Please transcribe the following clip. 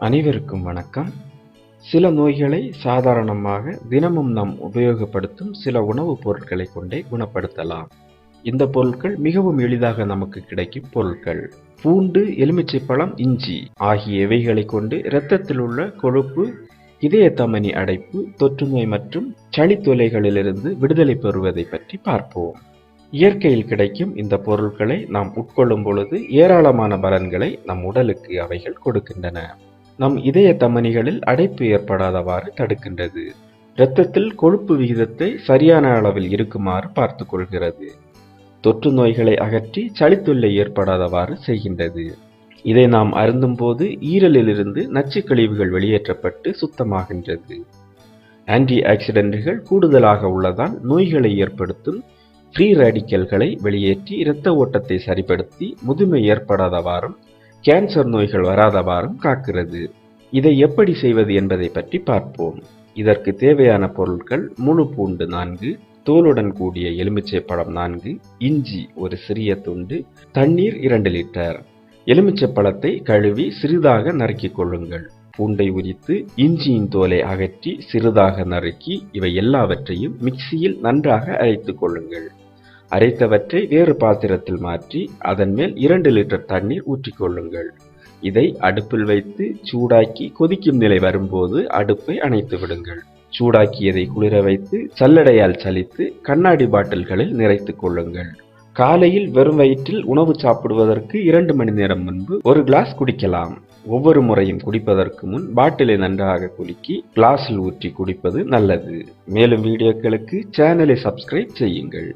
அனைவருக்கும் வணக்கம். சில நோய்களை சாதாரணமாக தினமும் நாம் உபயோகப்படுத்தும் சில உணவுப் பொருட்களை கொண்டே குணப்படுத்தலாம். இந்த பொருட்கள் மிகவும் எளிதாக நமக்கு கிடைக்கும் பொருட்கள். பூண்டு எலுமிச்சைப்பழம் இஞ்சி ஆகிய இவைகளை கொண்டு இரத்தத்தில் உள்ள கொழுப்பு இதய தமனி அடைப்பு தொற்றுநோய் மற்றும் சளித்தொலைகளிலிருந்து விடுதலை பெறுவதை பற்றி பார்ப்போம். இயற்கையில் கிடைக்கும் இந்த பொருட்களை நாம் உட்கொள்ளும் பொழுது ஏராளமான பலன்களை நம் உடலுக்கு அவைகள் கொடுக்கின்றன. நம் இதய தமனிகளில் அடைப்பு ஏற்படாதவாறு தடுக்கின்றது. இரத்தத்தில் கொழுப்பு விகிதத்தை சரியான அளவில் இருக்குமாறு பார்த்து கொள்கிறது. தொற்று நோய்களை அகற்றி சளித்தொல்லை ஏற்படாதவாறு செய்கின்றது. இதை நாம் அருந்தும் போது ஈரலிலிருந்து நச்சு கழிவுகள் வெளியேற்றப்பட்டு சுத்தமாகின்றது. ஆன்டி ஆக்சிடென்ட்கள் கூடுதலாக உள்ளதால் நோய்களை ஏற்படுத்தும் ஃப்ரீ ரேடிக்கல்களை வெளியேற்றி இரத்த ஓட்டத்தை சரிப்படுத்தி முதுமை ஏற்படாதவாறும் கேன்சர் நோய்கள் வராதவாறும் காக்கிறது. இதை எப்படி செய்வது என்பதை பற்றி பார்ப்போம். இதற்கு தேவையான பொருட்கள் முழு பூண்டு நான்கு தோலுடன் கூடிய எலுமிச்சை பழம் நான்கு இஞ்சி ஒரு சிறிய துண்டு தண்ணீர் இரண்டு லிட்டர். எலுமிச்சை பழத்தை கழுவி சிறிதாக நறுக்கிக் கொள்ளுங்கள். பூண்டை உரித்து இஞ்சியின் தோலை அகற்றி சிறிதாக நறுக்கி இவை எல்லாவற்றையும் மிக்சியில் நன்றாக அரைத்துக் கொள்ளுங்கள். அரைத்தவற்றை வேறு பாத்திரத்தில் மாற்றி அதன் மேல் இரண்டு லிட்டர் தண்ணீர் ஊற்றிக்கொள்ளுங்கள். இதை அடுப்பில் வைத்து சூடாக்கி கொதிக்கும் நிலை வரும்போது அடுப்பை அணைத்து விடுங்கள். சூடாக்கியதை குளிர வைத்து சல்லடையால் சலித்து கண்ணாடி பாட்டில்களில் நிறைத்துக் கொள்ளுங்கள். காலையில் வெறும் வயிற்றில் உணவு சாப்பிடுவதற்கு இரண்டு மணி நேரம் முன்பு ஒரு கிளாஸ் குடிக்கலாம். ஒவ்வொரு முறையும் குடிப்பதற்கு முன் பாட்டிலை நன்றாக குலுக்கி கிளாஸில் ஊற்றி குடிப்பது நல்லது. மேலும் வீடியோக்களுக்கு சேனலை சப்ஸ்கிரைப் செய்யுங்கள்.